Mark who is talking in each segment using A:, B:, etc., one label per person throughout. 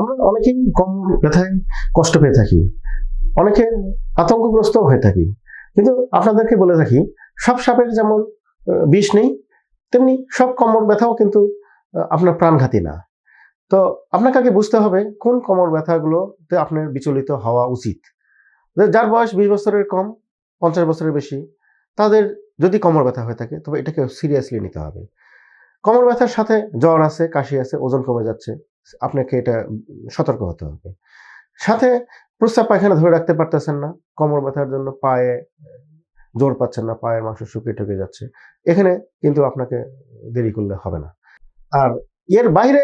A: আমরা অনেকেই কম ব্যথায় কষ্ট পেয়ে থাকি। অনেকে আতঙ্কগ্রস্ত হয়ে থাকি। কিন্তু আপনাদেরকে বলে রাখি, সব সাপের যেমন বিষ নেই, তেমনি সব কোমর ব্যথাও কিন্তু আপনার প্রাণঘাতী না। তো আপনাকে আগে বুঝতে হবে, কোন কোমর ব্যথাগুলোতে আপনার বিচলিত হওয়া উচিত। যার বয়স বিশ বছরের কম, পঞ্চাশ বছরের বেশি, তাদের যদি কোমর ব্যথা হয়ে থাকে, তবে এটাকে সিরিয়াসলি নিতে হবে। কোমর ব্যথার সাথে জ্বর আছে, কাশি আছে, ওজন কমে যাচ্ছে। আপনাকে এটা সতর্ক হতে হবে। সাথে প্রস্রাব পায়খানা ধরে রাখতে পারতেছেন না, কোমর ব্যথার জন্য পায়ে জোর পাচ্ছেন না, পায়ের মাংস শুকিয়ে ঠকে যাচ্ছে। এখানে কিন্তু আপনাকে দেরি করলে হবে না। আর এর বাইরে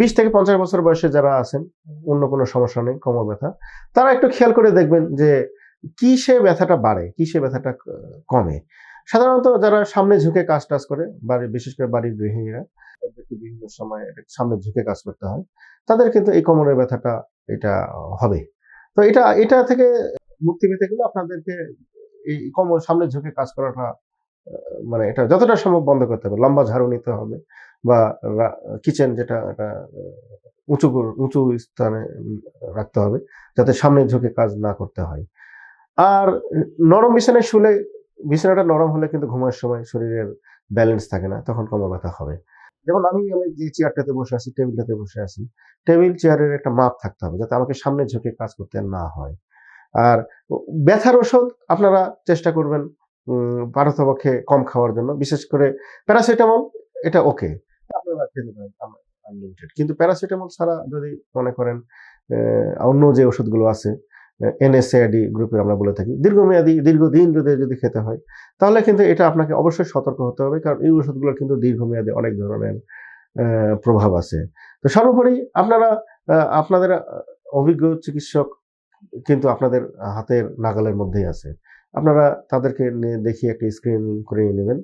A: বিশ থেকে পঞ্চাশ বছর বয়সে যারা আছেন, অন্য কোনো সমস্যা নেই, কোমর ব্যথা, তারা একটু খেয়াল করে দেখবেন যে কিসে ব্যথাটা বাড়ে, কিসে ব্যথাটা কমে। সাধারণত যারা সামনে ঝুঁকে কাজ টাজ করে বাড়ি বিশেষ করে বাড়ির গৃহিণীরা, তাদেরকে বিভিন্ন সময় সামনে ঝুঁকে কাজ করতে হয়। তাদের কিন্তু এই কোমরের ব্যথাটা এটা হবে। তো এটা এটা থেকে মুক্তি পেতে গেলে আপনাদেরকে এই কোমর সামনে ঝুঁকে কাজ করাটা মানে এটা যতটা সম্ভব বন্ধ করতে হবে। লম্বা ঝাড়ু নিতে হবে বা কিচেন যেটা উঁচু উঁচু স্থানে রাখতে হবে যাতে সামনে ঝুঁকে কাজ না করতে হয়। আর নরম বিছানায় শুলে বিছানাটা নরম হলে কিন্তু ঘুমার সময় শরীরের ব্যালেন্স থাকে না, তখন কোমর ব্যথা হবে। যেমন আমি আমি যে চেয়ারটাতে বসে আছি টেবিলটাতে বসে আছি টেবিল চেয়ারের একটা মাপ থাকতে হবে যাতে আমাকে সামনে ঝুঁকে কাজ করতে না হয়। আর ব্যথার ওষুধ আপনারা চেষ্টা করবেন পারতপক্ষে কম খাওয়ার জন্য, বিশেষ করে প্যারাসিটামল, এটা ওকে আপনারা খেতে পারেন আনলিমিটেড কিন্তু প্যারাসিটামল ছাড়া যদি মনে করেন অন্য যে ওষুধগুলো আছে এনএসএআইডি গ্রুপের আমরা বলে থাকি। দীর্ঘমেয়াদী, দীর্ঘদিন যদি যদি খেতে হয়, তাহলে কিন্তু এটা আপনাকে অবশ্যই সতর্ক হতে হবে, কারণ এই ওষুধগুলোর কিন্তু দীর্ঘমেয়াদে অনেক ধরনের প্রভাব আছে। তো সর্বোপরি আপনারা আপনাদের অভিজ্ঞ চিকিৎসক কিন্তু আপনাদের হাতের নাগালের মধ্যেই আছে। আপনারা তাদেরকে নিয়ে দেখিয়ে একটা স্ক্রিন করে নেবেন।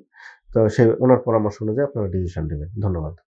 A: তো সে, ওনার পরামর্শ অনুযায়ী আপনারা ডিসিশন নেবেন। ধন্যবাদ।